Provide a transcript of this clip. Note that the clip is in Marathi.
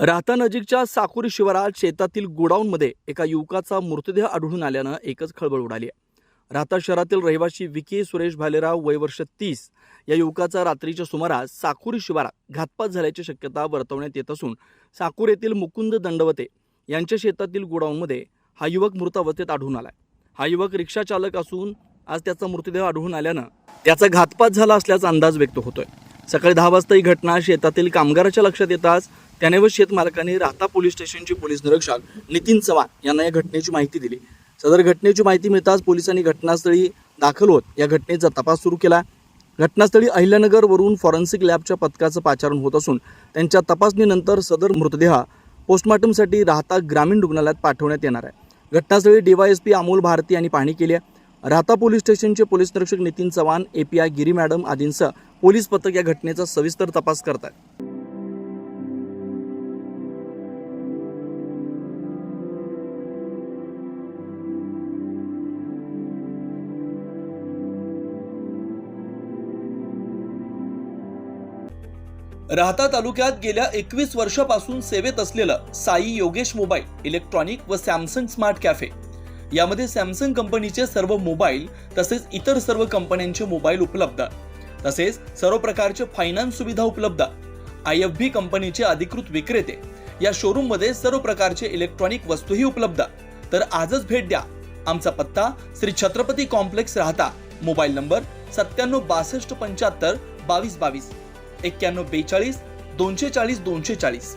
राहतानजीकच्या साकुरी शिवारात शेतातील गोडाऊनमध्ये एका युवकाचा मृतदेह आढळून आल्यानं एकच खळबळ उडाली आहे. राहता शहरातील रहिवासी विकी सुरेश भालेराव वय वर्ष तीस या युवकाचा रात्रीच्या सुमारास साकुरी शिवारात घातपात झाल्याची शक्यता वर्तवण्यात येत असून साकूर येथील मुकुंद दंडवते यांच्या शेतातील गोडाऊनमध्ये हा युवक मृतावस्थेत आढळून आला हा युवक रिक्षा चालक असून आज त्याचा मृतदेह आढळून आल्यानं त्याचा घातपात झाला असल्याचा अंदाज व्यक्त होतोय. सकाळी दहा वाजता ही घटना शेतातील कामगाराच्या लक्षात येताच त्याने व शेतमालकाने राहता पोलीस स्टेशनचे पोलीस निरीक्षक नितीन चव्हाण यांना या घटनेची माहिती दिली. सदर घटनेची माहिती मिळताच पोलिसांनी घटनास्थळी दाखल होत या घटनेचा तपास सुरू केला. घटनास्थळी अहिल्यानगरवरून फॉरेन्सिक लॅबच्या पथकाचं पाचारण होत असून त्यांच्या तपासणीनंतर सदर मृतदेह पोस्टमॉर्टमसाठी राहता ग्रामीण रुग्णालयात पाठवण्यात येणार आहे. घटनास्थळी डीवायएसपी अमोल भारती यांनी पाहणी केली आहे. राहता पोलीस स्टेशनचे पोलीस निरीक्षक नितीन चव्हाण एपीआय गिरी मॅडम आदींसह पोलीस पथक या घटनेचा सविस्तर तपास करत आहेत राहता तालुक्यात गेल्या एकवीस वर्षापासून सेवेत असलेलं साई योगेश मोबाईल इलेक्ट्रॉनिक व सॅमसंग स्मार्ट कॅफे. यामध्ये सॅमसंग कंपनीचे सर्व मोबाईल तसेच इतर सर्व कंपन्यांचे मोबाईल उपलब्ध. तसेच सर्व प्रकारचे फायनान्स सुविधा उपलब्ध. आय एफ बी कंपनीचे अधिकृत विक्रेते. या शोरूममध्ये सर्व प्रकारचे इलेक्ट्रॉनिक वस्तूही उपलब्ध. तर आजच भेट द्या. आमचा पत्ता Shri Chhatrapati complex Rahata. Mobile number सत्त्याण्णव बासष्ट पंच्याहत्तर बावीस बावीस. एक्क्याण्णव बेचाळीस दोनशे चाळीस दोनशे चाळीस.